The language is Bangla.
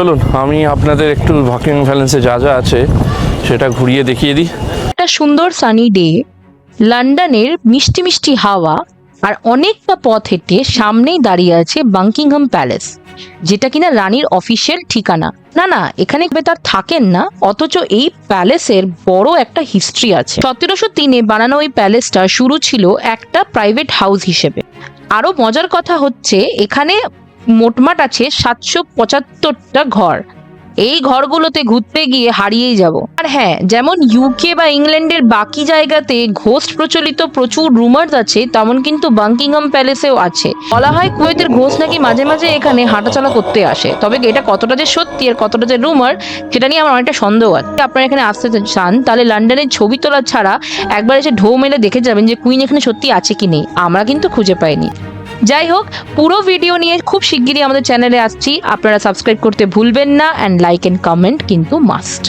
চলুন, আমি আপনাদের একটু ভাকিং ভ্যালেন্সে যা যা আছে সেটা ঘুরিয়ে দেখিয়ে দিই। একটা সুন্দর সানি ডে লন্ডনের মিষ্টি মিষ্টি হাওয়া আর অনেকটা পথ হেঁটে সামনেই দাঁড়িয়ে আছে বাঙ্কিংহাম প্যালেস যেটা কিনা রানীর অফিসিয়াল ঠিকানা। না না, এখানে তার থাকেন না, অথচ এই প্যালেসের বড় একটা হিস্ট্রি আছে। সতেরোশো তিনে বানানো ওই প্যালেসটা শুরু ছিল একটা প্রাইভেট হাউস হিসেবে। আরও মজার কথা হচ্ছে, এখানে মোটমাট আছে সাতশো পঁচাত্তরটা ঘর। এই ঘরগুলোতে ঘুরতে গিয়ে হারিয়েই যাব। আর হ্যাঁ যেমন ইউকে বা ইংল্যান্ডের বাকি জায়গাতে ঘোস্ট প্রচলিত প্রচুর রুমার্স আছে, তেমন কিন্তু বাঙ্কিংহাম প্যালেসেও আছে। বলা হয় কুয়েতের ঘোষ নাকি মাঝে মাঝে এখানে হাঁটাচলা করতে আসে। তবে এটা কতটা যে সত্যি আর কতটা যে রুমার সেটা নিয়ে আমার অনেকটা সন্দেহ আছে। আপনারা এখানে আসতে চান, তাহলে লন্ডনের ছবি তোলা ছাড়া একবার এসে ঢৌ মেলে দেখে যাবেন যে কুইন এখানে সত্যি আছে কি নেই। আমরা কিন্তু খুঁজে পাইনি। যাই হোক পুরো ভিডিও নিয়ে খুব শিগগিরই আমাদের চ্যানেলে আসছি। আপনারা সাবস্ক্রাইব করতে ভুলবেন না অ্যান্ড লাইক অ্যান্ড কমেন্ট কিন্তু মাস্ট